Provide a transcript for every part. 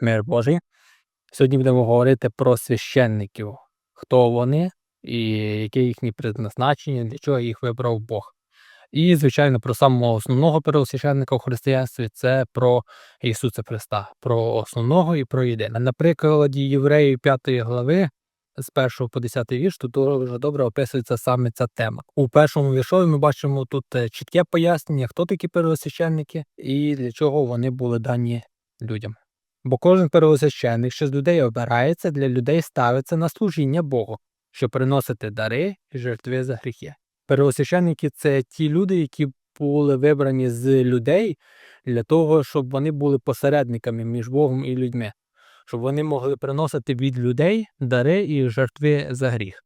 Мир Божий. Сьогодні будемо говорити про священників, хто вони і яке їхнє призначення, для чого їх вибрав Бог. І, звичайно, про самого основного первосвященника у християнстві це про Ісуса Христа, про основного і про єдине. На прикладі Євреїв 5 глави з 1 по 10 вірш тут дуже добре описується саме ця тема. У першому віршові ми бачимо тут е, чітке пояснення, хто такі первосвященники і для чого вони були дані людям. Бо кожен первосвященник, що з людей обирається, для людей ставиться на служіння Богу, щоб приносити дари і жертви за гріхи. Первосвященники це ті люди, які були вибрані з людей для того, щоб вони були посередниками між Богом і людьми, щоб вони могли приносити від людей дари і жертви за гріх.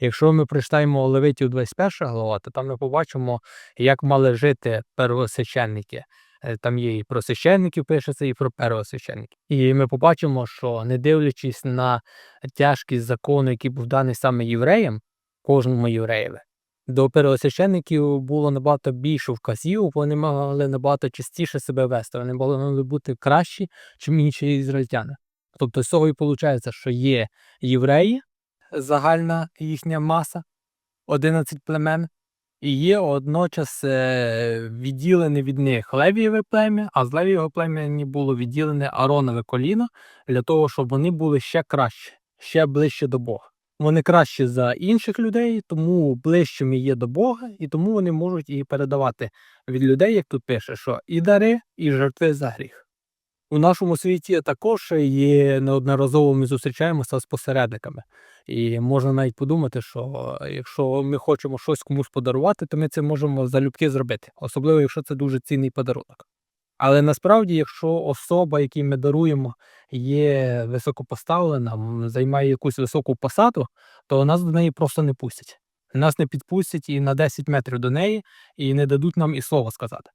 Якщо ми прочитаємо Левитів 21 глава, то там ми побачимо, як мали жити первосвященники. Е, Там є і про священників пишеться, і про первосвященників. І ми побачимо, що не дивлячись на тяжкість закону, який був даний саме євреям, кожному євреєві, до первосвященників було набагато більше вказів, вони могли набагато частіше себе вести, вони могли бути кращі, ніж інші ізраїльтяни. Тобто з цього і виходить, що є євреї, загальна їхня маса, 11 племен, і є одночас е, відділене від них Левієве плем'я, а з Левієвого плем'я було відділене Аронове коліно для того, щоб вони були ще краще, ще ближче до Бога. Вони кращі за інших людей, тому ближчими є до Бога, і тому вони можуть і передавати від людей, як тут пише, що і дари, і жертви за гріх. У нашому світі також є неодноразово ми зустрічаємося з посередниками. І можна навіть подумати, що якщо ми хочемо щось комусь подарувати, то ми це можемо залюбки зробити, особливо якщо це дуже цінний подарунок. Але насправді, якщо особа, якій ми даруємо, є високопоставлена, займає якусь високу посаду, то нас до неї просто не пустять. Нас не підпустять і на 10 метрів до неї, і не дадуть нам і слова сказати.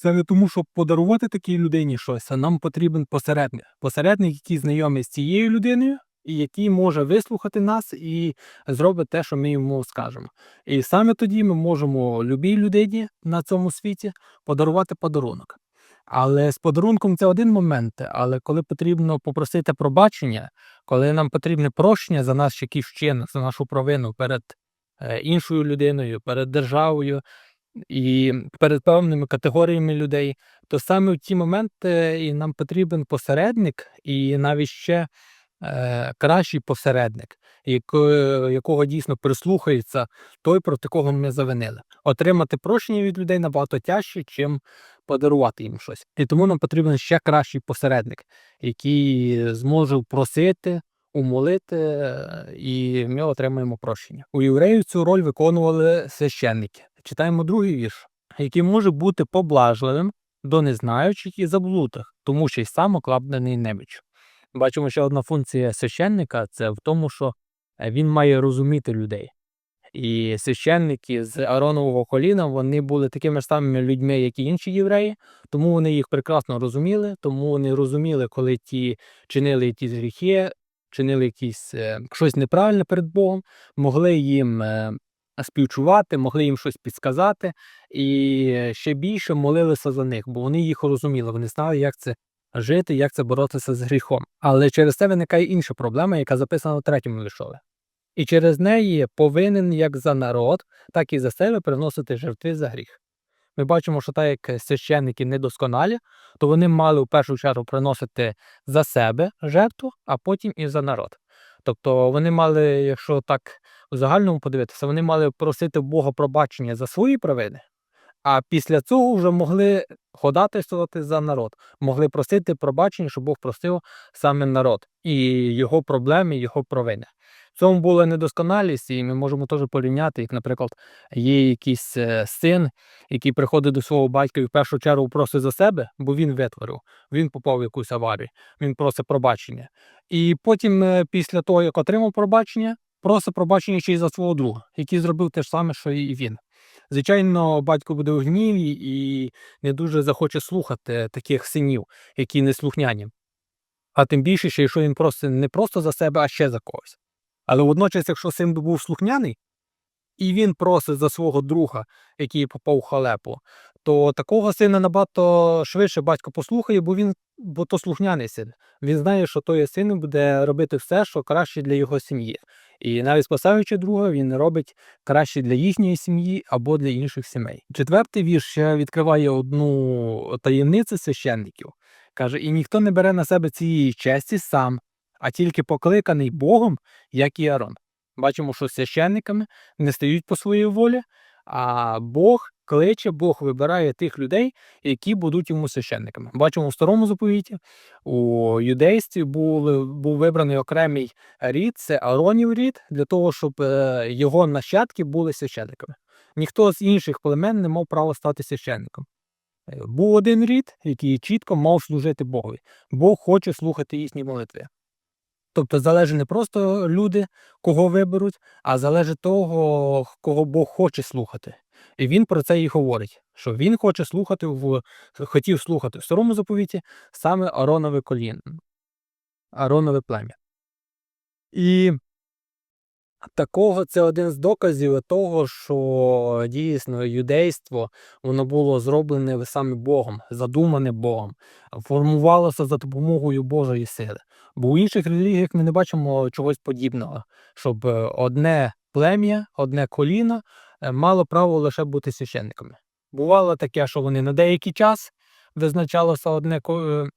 Саме тому, щоб подарувати такій людині щось, а нам потрібен посередник. Посередник, який знайомий з цією людиною, і який може вислухати нас і зробить те, що ми йому скажемо. І саме тоді ми можемо любій людині на цьому світі подарувати подарунок. Але з подарунком це один момент. Але коли потрібно попросити пробачення, коли нам потрібне прощення за наш якийсь вчинок, за нашу провину перед е, іншою людиною, перед державою і перед певними категоріями людей, то саме в ті моменти і нам потрібен посередник, і навіть ще е, кращий посередник, яко, якого дійсно прислухається той, проти кого ми завинили. Отримати прощення від людей набагато тяжче, чим подарувати їм щось. І тому нам потрібен ще кращий посередник, який зможе просити, умолити, е, і ми отримаємо прощення. У євреїв цю роль виконували священники. Читаємо другий вірш, який може бути поблажливим до незнаючих і заблудих, тому що й сам окладений неміч. Бачимо, ще одна функція священника це в тому, що е, він має розуміти людей. І священники з Аронового коліна вони були такими ж самими людьми, як і інші євреї, тому вони їх прекрасно розуміли, тому вони розуміли, коли ті чинили якісь гріхи, чинили якісь е, щось неправильне перед Богом, могли їм е, співчувати, могли їм щось підсказати, і ще більше молилися за них, бо вони їх розуміли, вони знали, як це жити, як це боротися з гріхом. Але через це виникає інша проблема, яка записана у третьому віршові. І через неї повинен як за народ, так і за себе приносити жертви за гріх. Ми бачимо, що так як священники недосконалі, то вони мали в першу чергу приносити за себе жертву, а потім і за народ. Тобто вони мали, якщо так у загальному подивитися, вони мали просити Бога пробачення за свої провини, а після цього вже могли ходатайствувати за народ, могли просити пробачення, щоб Бог простив саме народ і його проблеми, його провини. В цьому була недосконалість, і ми можемо теж порівняти, як, наприклад, є якийсь е, син, який приходить до свого батька і в першу чергу просить за себе, бо він витворив, він попав в якусь аварію, він просить пробачення. І потім, е, після того, як отримав пробачення, просить пробачення ще й за свого друга, який зробив те ж саме, що і він. Звичайно, батько буде в гніві і не дуже захоче слухати таких синів, які не слухняні. А тим більше, що якщо він просить не просто за себе, а ще за когось. Але водночас, якщо син би був слухняний, і він просить за свого друга, який попав у халепу, то такого сина набагато швидше батько послухає, бо він бо то слухняний син. Він знає, що той син буде робити все, що краще для його сім'ї. І навіть спасаючи друга, він робить краще для їхньої сім'ї або для інших сімей. Четвертий вірш відкриває одну таємницю священників. Каже: і ніхто не бере на себе цієї честі сам, а тільки покликаний Богом, як і Арон. Бачимо, що священниками не стають по своїй волі, а Бог кличе, Бог вибирає тих людей, які будуть йому священниками. Бачимо в старому заповіті у юдействі був, був вибраний окремий рід, це Аронів рід, для того, щоб е, його нащадки були священниками. Ніхто з інших племен не мав права стати священником. Е, Був один рід, який чітко мав служити Богові. Бог хоче слухати їхні молитви. Тобто залежить не просто люди, кого виберуть, а залежить того, кого Бог хоче слухати. І він про це і говорить, що він хоче слухати в хотів слухати в старому заповіті саме Аронове колін, Аронове плем'я. І такого це один з доказів того, що дійсно юдейство воно було зроблене саме Богом, задумане Богом, формувалося за допомогою Божої сили. Бо у інших релігіях ми не бачимо чогось подібного, щоб е, одне плем'я, одне коліно мало право лише бути священниками. Бувало таке, що вони на деякий час визначалося одне е,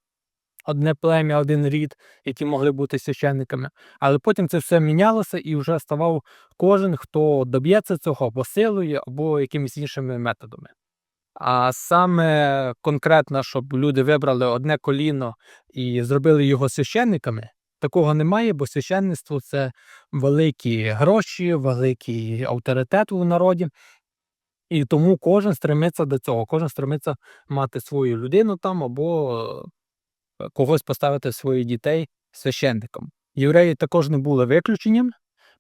одне плем'я, один рід, які могли бути священниками. Але потім це все мінялося і вже ставав кожен, хто доб'ється цього або силою, або якимись іншими методами. А саме конкретно, щоб люди вибрали одне коліно і зробили його священниками, такого немає, бо священництво це великі гроші, великий авторитет у народі. І тому кожен стремиться до цього, кожен стремиться мати свою людину там або е, когось поставити своїх дітей священником. Євреї також не були виключенням.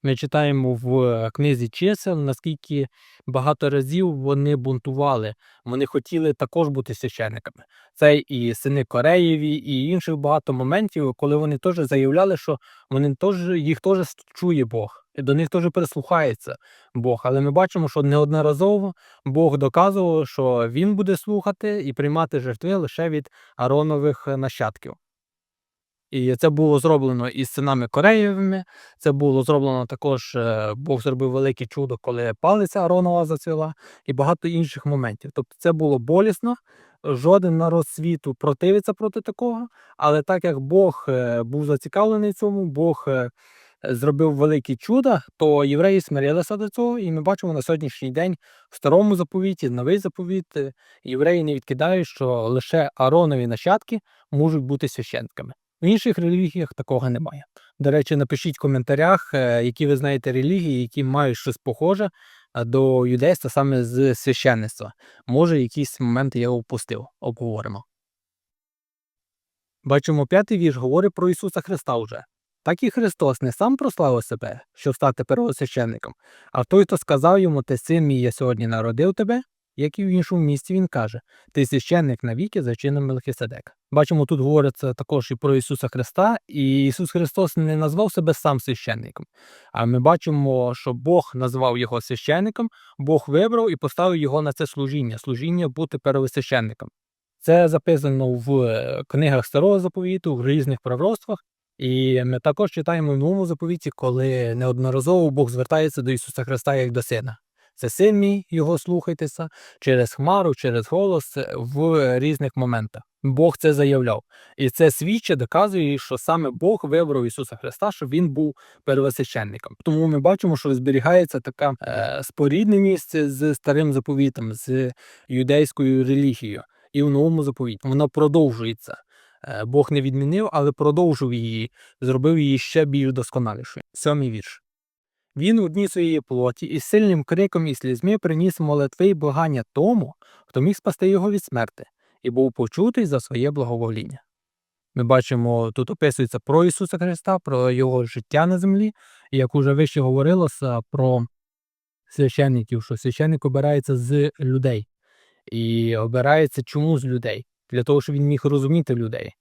Ми читаємо в е, книзі чисел, наскільки багато разів вони бунтували. Вони хотіли також бути священниками. Це і сини Кореєві, і інших багато моментів, коли вони теж заявляли, що вони теж їх теж чує Бог, і до них теж прислухається Бог. Але ми бачимо, що неодноразово Бог доказував, що він буде слухати і приймати жертви лише від Аронових е, нащадків. І це було зроблено із синами Кореєвими. Це було зроблено також. е, Бог зробив велике чудо, коли палиця Аронова зацвіла, і багато інших моментів. Тобто це було болісно. Жоден народ світу противиться проти такого. Але так як Бог е, був зацікавлений цьому, Бог е, зробив великі чуда, то євреї смирилися до цього, і ми бачимо на сьогоднішній день в старому заповіті, новий заповіт, євреї не відкидають, що лише Аронові нащадки можуть бути священниками. В інших релігіях такого немає. До речі, напишіть в коментарях, е, які ви знаєте релігії, які мають щось похоже е, до юдейства саме з священництва. Може, якісь моменти я опустив, обговоримо. Бачимо, п'ятий вірш говорить про Ісуса Христа вже. Так і Христос не сам прославив себе, щоб стати первосвященником, а той, хто сказав йому, ти син мій, я сьогодні народив тебе, як і в іншому місці він каже: Ти священник навіки за чином Мелхиседека. Бачимо, тут говориться також і про Ісуса Христа, і Ісус Христос не назвав себе сам священником. А ми бачимо, що Бог назвав його священником, Бог вибрав і поставив його на це служіння, служіння бути первосвященником. Це записано в е, книгах старого заповіту, в різних пророцтвах. І ми також читаємо в новому заповіті, коли неодноразово Бог звертається до Ісуса Христа як до сина. Це син мій, його слухайтеся через хмару, через голос в різних моментах. Бог це заявляв. І це свідчить, доказує, що саме Бог вибрав Ісуса Христа, щоб він був первосвященником. Тому ми бачимо, що зберігається таке е, спорідне місце з старим заповітом, з юдейською релігією. І в новому заповіті воно продовжується. Е, Бог не відмінив, але продовжив її, зробив її ще більш досконалішою. Сьомий вірш. Він у дні своєї плоті із сильним криком і слізьми приніс молитви й благання тому, хто міг спасти його від смерти, і був почутий за своє благовоління. Ми бачимо, тут описується про Ісуса Христа, про Його життя на землі, і як уже вище говорилося про священників, що священник обирається з людей. І обирається чому з людей? Для того, щоб він міг розуміти людей.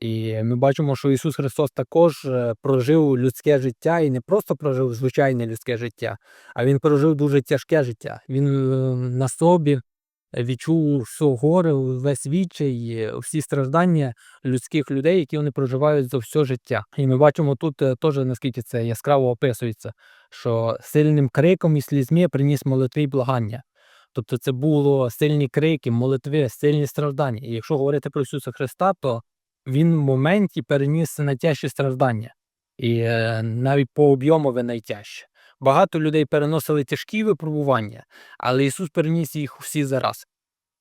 І ми бачимо, що Ісус Христос також е, прожив людське життя і не просто прожив звичайне людське життя, а Він прожив дуже тяжке життя. Він е, на собі відчув всю горе, весь відчай, всі страждання людських людей, які вони проживають за все життя. І ми бачимо тут е, теж наскільки це яскраво описується, що сильним криком і слізьми приніс молитви й благання. Тобто це було сильні крики, молитви, сильні страждання. І якщо говорити про Ісуса Христа, то Він в моменті переніс найтяжчі страждання. І е, навіть по об'ємові найтяжче. Багато людей переносили тяжкі випробування, але Ісус переніс їх всі зараз.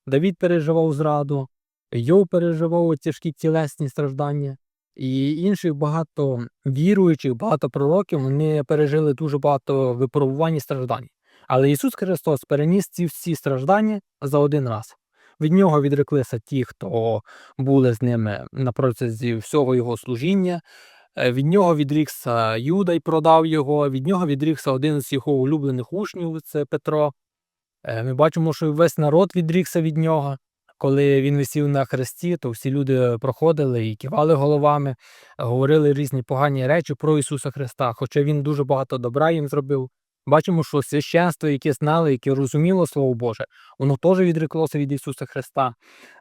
Давід переживав зраду, Йов переживав тяжкі тілесні страждання, і інших багато віруючих, багато пророків вони пережили дуже багато випробувань і страждань. Але Ісус Христос переніс ці всі страждання за один раз. Від нього відреклися ті, хто були з ними на протязі всього його служіння. Е, Від нього відрікся Юда й продав його. Від нього відрікся один з його улюблених учнів, це Петро. Е, Ми бачимо, що весь народ відрікся від нього. Коли він висів на хресті, то всі люди проходили і кивали головами, говорили різні погані речі про Ісуса Христа, хоча Він дуже багато добра їм зробив. Бачимо, що священство, яке знали, яке розуміло Слово Боже, воно теж відреклося від Ісуса Христа.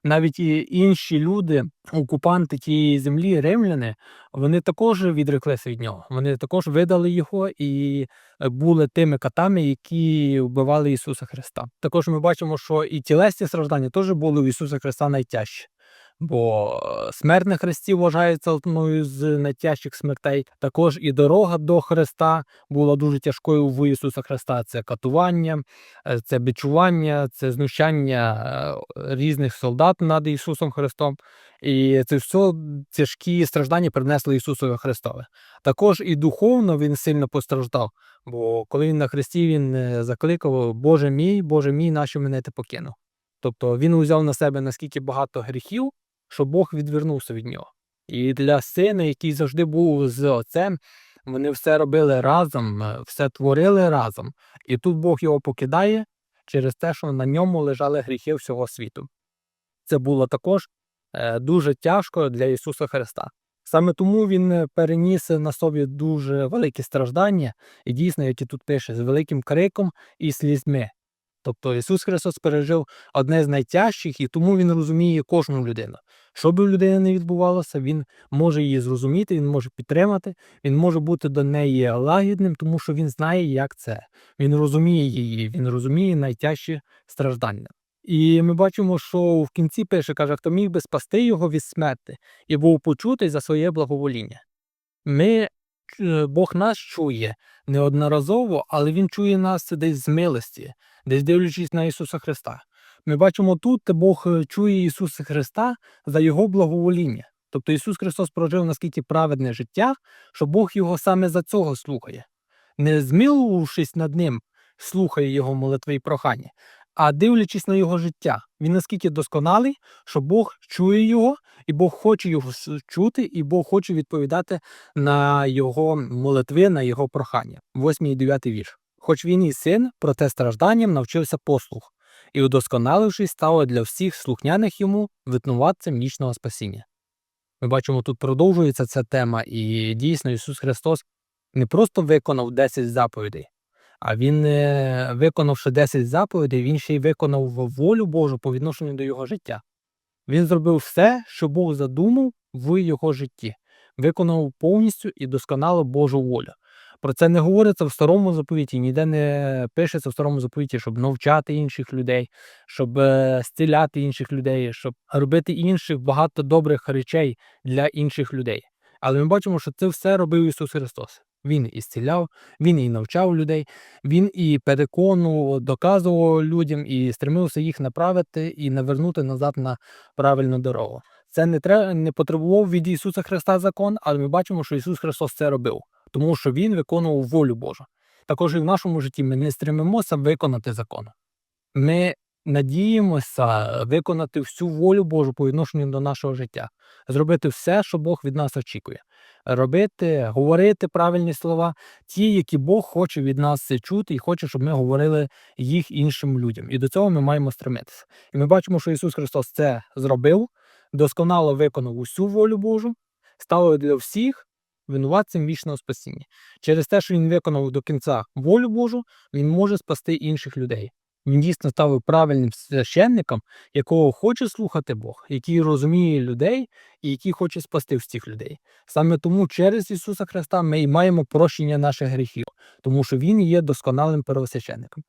Навіть і інші люди, окупанти тієї землі, римляни, вони також відреклися від нього. Вони також видали його і е, були тими катами, які вбивали Ісуса Христа. Також ми бачимо, що і тілесні страждання теж були у Ісуса Христа найтяжчі. Бо е, смерть на хресті вважається одною з найтяжчих смертей. Також і дорога до Христа була дуже тяжкою в Ісуса Христа. Це катування, е, це бичування, це знущання е, різних солдат над Ісусом Христом. І це все тяжкі страждання принесли Ісусу Христове. Також і духовно він сильно постраждав. Бо коли він на хресті він закликав Боже мій, Боже мій, нащо мене ти покинув. Тобто він узяв на себе наскільки багато гріхів, що Бог відвернувся від нього. І для сина, який завжди був з отцем, вони все робили разом, все творили разом. І тут Бог його покидає через те, що на ньому лежали гріхи всього світу. Це було також е, дуже тяжко для Ісуса Христа. Саме тому Він переніс на собі дуже великі страждання, і дійсно, як і тут пише, з великим криком і слізьми. Тобто Ісус Христос пережив одне з найтяжчих, і тому Він розуміє кожну людину. Що би в людини не відбувалося, він може її зрозуміти, він може підтримати, він може бути до неї лагідним, тому що він знає, як це. Він розуміє її, він розуміє найтяжчі страждання. І ми бачимо, що в кінці пише, каже, хто міг би спасти його від смерти і був почутий за своє благовоління. Ми, е, Бог нас чує неодноразово, але Він чує нас десь з милості, десь дивлячись на Ісуса Христа. Ми бачимо тут, Бог е, чує Ісуса Христа за Його благовоління. Тобто Ісус Христос прожив наскільки праведне життя, що Бог його саме за цього слухає, не змилувавшись над ним, слухає Його молитви і прохання, а дивлячись на його життя. Він наскільки досконалий, що Бог чує його, і Бог хоче його чути, і Бог хоче відповідати на його молитви, на його прохання. 8 і 9 вірш. Хоч він і син, проте стражданням навчився послух, і, удосконалившись, стало для всіх слухняних йому витнуватцем вічного спасіння. Ми бачимо, тут продовжується ця тема, і дійсно Ісус Христос не просто виконав 10 заповідей, а Він, е, виконавши 10 заповідей, Він ще й виконав волю Божу по відношенню до його життя. Він зробив все, що Бог задумав в його житті, виконав повністю і досконало Божу волю. Про це не говориться в старому заповіті, ніде не пишеться в старому заповіті, щоб навчати інших людей, щоб е, зціляти інших людей, щоб робити інших багато добрих речей для інших людей. Але ми бачимо, що це все робив Ісус Христос. Він і зціляв, Він і навчав людей, Він і переконував, доказував людям і стремився їх направити і навернути назад на правильну дорогу. Це не треба не потребував від Ісуса Христа закон, але ми бачимо, що Ісус Христос це робив, тому що Він виконував волю Божу. Також і в нашому житті ми не стремимося виконати закон. Ми надіємося виконати всю волю Божу по відношенню до нашого життя, зробити все, що Бог від нас очікує. Робити, говорити правильні слова, ті, які Бог хоче від нас чути, і хоче, щоб ми говорили їх іншим людям. І до цього ми маємо стремитися. І ми бачимо, що Ісус Христос це зробив, досконало виконав усю волю Божу, став для всіх винуватцем вічного спасіння. Через те, що він виконав до кінця волю Божу, він може спасти інших людей. Він дійсно став правильним священником, якого хоче слухати Бог, який розуміє людей і який хоче спасти всіх людей. Саме тому через Ісуса Христа ми і маємо прощення наших гріхів, тому що Він є досконалим первосвященником.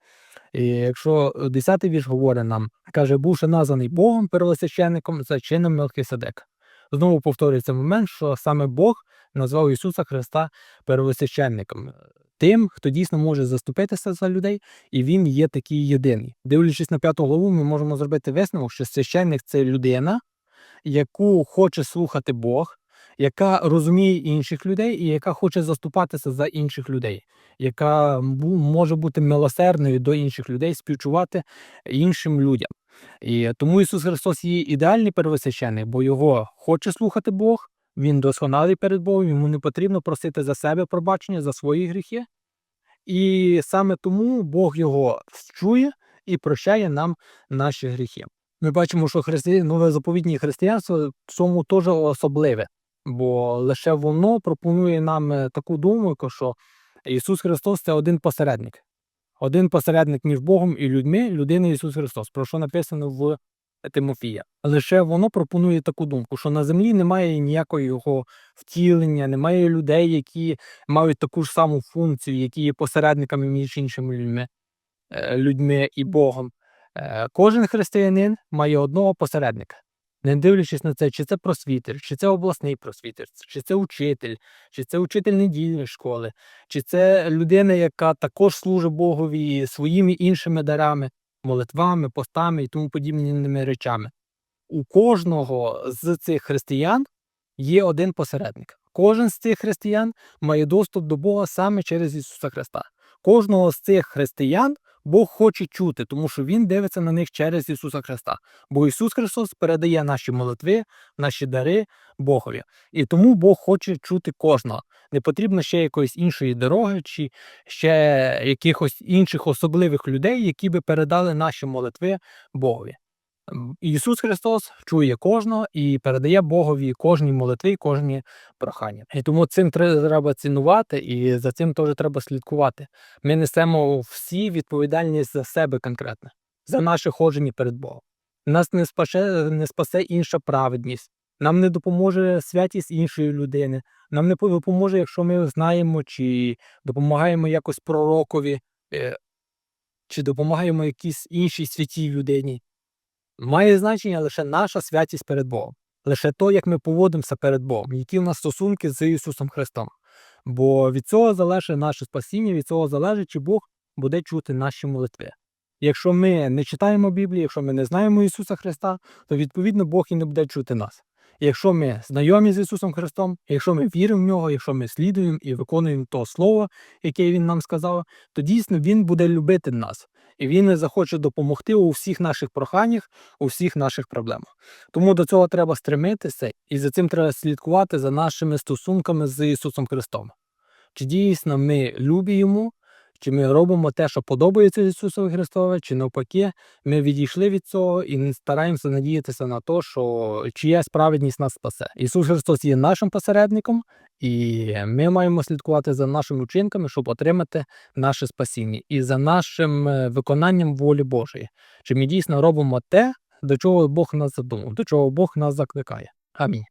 І якщо 10-й вірш говорить нам, каже, бувши названий Богом первосвященником за чином Мелхиседека. Знову повторюється момент, що саме Бог назвав Ісуса Христа первосвященником, тим, хто дійсно може заступитися за людей, і він є такий єдиний. Дивлячись на п'яту главу, ми можемо зробити висновок, що священник це людина, яку хоче слухати Бог, яка розуміє інших людей і яка хоче заступатися за інших людей, яка може бути милосердною до інших людей, співчувати іншим людям. І тому Ісус Христос є ідеальний первосвященник, бо його хоче слухати Бог, він досконалий перед Богом, йому не потрібно просити за себе пробачення за свої гріхи. І саме тому Бог його чує і прощає нам наші гріхи. Ми бачимо, що христи... нове заповідні християнство в цьому теж особливе, бо лише воно пропонує нам е, таку думку, що Ісус Христос це один посередник. Один посередник між Богом і людьми, людина Ісус Христос, про що написано в Тимофія. Лише воно пропонує таку думку, що на землі немає ніякого його втілення, немає людей, які мають таку ж саму функцію, які є посередниками між іншими людьми, е, людьми і Богом. Е, Кожен християнин має одного посередника. Не дивлячись на це, чи це просвітер, чи це обласний просвітер, чи це учитель, чи це учитель недільної школи, чи це людина, яка також служить Богові своїми іншими дарами, молитвами, постами і тому подібними речами. У кожного з цих християн є один посередник. Кожен з цих християн має доступ до Бога саме через Ісуса Христа. Кожного з цих християн Бог хоче чути, тому що Він дивиться на них через Ісуса Христа. Бо Ісус Христос передає наші молитви, наші дари Богові. І тому Бог хоче чути кожного. Не потрібно ще якоїсь іншої дороги, чи ще якихось інших особливих людей, які би передали наші молитви Богові. Ісус Христос чує кожного і передає Богові кожній молитві, кожні прохання. І тому цим тре- треба цінувати, і за цим теж треба слідкувати. Ми несемо всі відповідальність за себе конкретно, за наше ходження перед Богом. Нас не спасе, не спасе інша праведність, нам не допоможе святість іншої людини, нам не допоможе, якщо ми знаємо, чи допомагаємо якось пророкові, е, чи допомагаємо якійсь іншій святій людині. Має значення лише наша святість перед Богом, лише то, як ми поводимося перед Богом, які в нас стосунки з Ісусом Христом. Бо від цього залежить наше спасіння, від цього залежить, чи Бог буде чути наші молитви. Якщо ми не читаємо Біблію, якщо ми не знаємо Ісуса Христа, то відповідно Бог і не буде чути нас. Якщо ми знайомі з Ісусом Христом, якщо ми віримо в нього, якщо ми слідуємо і виконуємо то слово, яке Він нам сказав, то дійсно Він буде любити нас, і Він захоче допомогти у всіх наших проханнях, у всіх наших проблемах. Тому до цього треба стремитися, і за цим треба слідкувати за нашими стосунками з Ісусом Христом. Чи дійсно ми любі Йому, чи ми робимо те, що подобається Ісусові Христові, чи навпаки, ми відійшли від цього і не стараємося надіятися на те, що чиясь праведність нас спасе. Ісус Христос є нашим посередником, і ми маємо слідкувати за нашими вчинками, щоб отримати наше спасіння і за нашим е, виконанням волі Божої. Чи ми дійсно робимо те, до чого Бог нас задумав, до чого Бог нас закликає. Амінь.